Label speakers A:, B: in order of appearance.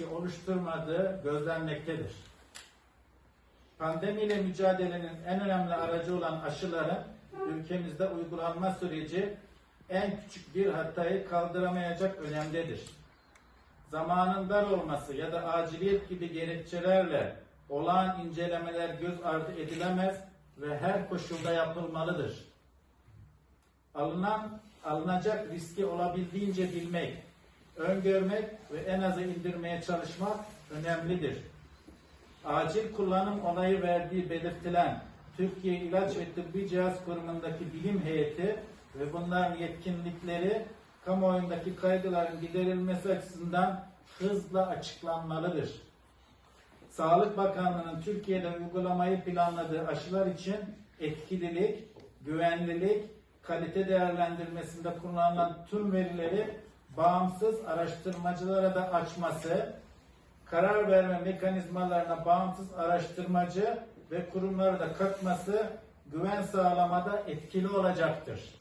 A: riski oluşturmadığı gözlenmektedir. Pandemiyle mücadelenin en önemli aracı olan aşıların ülkemizde uygulanma süreci en küçük bir hatayı kaldıramayacak önemdedir. Zamanın dar olması ya da aciliyet gibi gerekçelerle olağan incelemeler göz ardı edilemez ve her koşulda yapılmalıdır. Alınan, alınacak riski olabildiğince bilmek, öngörmek ve en aza indirmeye çalışmak önemlidir. Acil kullanım onayı verdiği belirtilen Türkiye İlaç ve Tıbbi Cihaz Kurumu'ndaki bilim heyeti ve bunların yetkinlikleri kamuoyundaki kaygıların giderilmesi açısından hızla açıklanmalıdır. Sağlık Bakanlığı'nın Türkiye'de uygulamayı planladığı aşılar için etkililik, güvenlilik, kalite değerlendirmesinde kullanılan tüm verileri bağımsız araştırmacılara da açması, karar verme mekanizmalarına bağımsız araştırmacı ve kurumları da katması güven sağlamada etkili olacaktır.